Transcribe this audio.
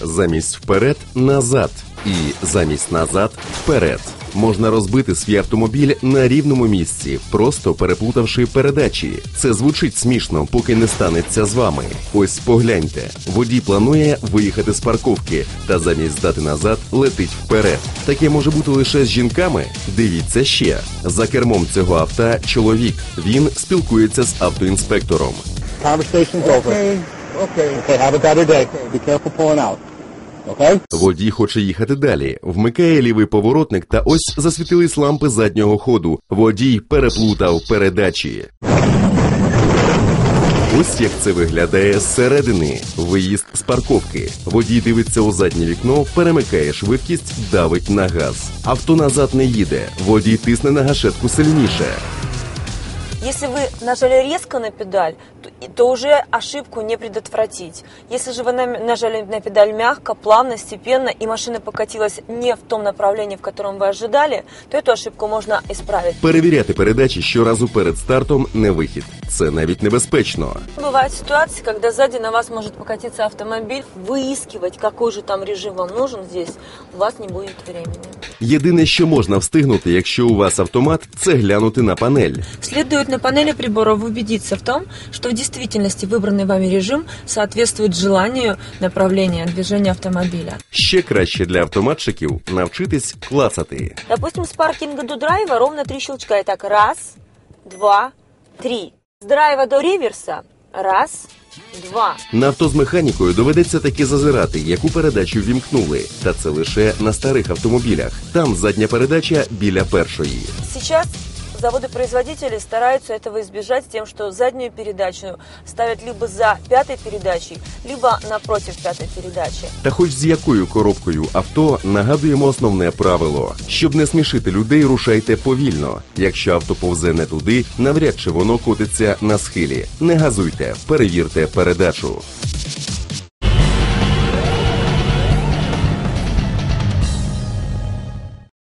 Замість вперед назад. І замість назад вперед. Можна розбити свій автомобіль на рівному місці, просто переплутавши передачі. Це звучить смішно, поки не станеться з вами. Ось погляньте. Водій планує виїхати з парковки та замість здати назад летить вперед. Таке може бути лише з жінками. Дивіться ще. За кермом цього авто чоловік. Він спілкується з автоінспектором. Conversation's over. Okay, okay. Okay, have a better day. Be careful pulling out. Okay? Водій хоче їхати далі. Вмикає лівий поворотник та ось засвітились лампи заднього ходу. Водій переплутав передачі. Ось як це виглядає зсередини. Виїзд з парковки. Водій дивиться у заднє вікно, перемикає швидкість, давить на газ. Авто назад не їде. Водій тисне на гашетку сильніше. Если вы нажали резко на педаль, то, то уже ошибку не предотвратить. Если же вы на- нажали на педаль мягко, плавно, степенно, и машина покатилась не в том направлении, в котором вы ожидали, то эту ошибку можно исправить. Перевіряти передачі щоразу перед стартом не вихід. Це навіть небезпечно. Бывают ситуации, когда сзади на вас может покатиться автомобиль. Выискивать, какой же там режим вам нужен здесь, у вас не будет времени. Єдине, що можна встигнути, якщо у вас автомат, це глянути на панель. Следует на панели приборов убедиться в том, что в действительности выбранный вами режим соответствует желанию направления движения автомобиля. Ще краще для автоматчиків навчитись клацати. Допустим, с паркинга до драйва ровно три щелчка. Итак, раз, два, три. С драйва до реверса. Раз, два. На авто з механікою доведеться таки зазирати, яку передачу вімкнули. Та це лише на старих автомобілях. Там задня передача біля першої. Сейчас заводы-производители стараются этого избежать тем, что заднюю передачу ставят либо за пятой передачей, либо напротив пятой передачи. Та хоч з якою коробкою авто нагадуємо основне правило: щоб не смішити людей, рушайте повільно. Якщо авто повзе не туди, навряд чи воно котиться на схилі. Не газуйте, перевірте передачу.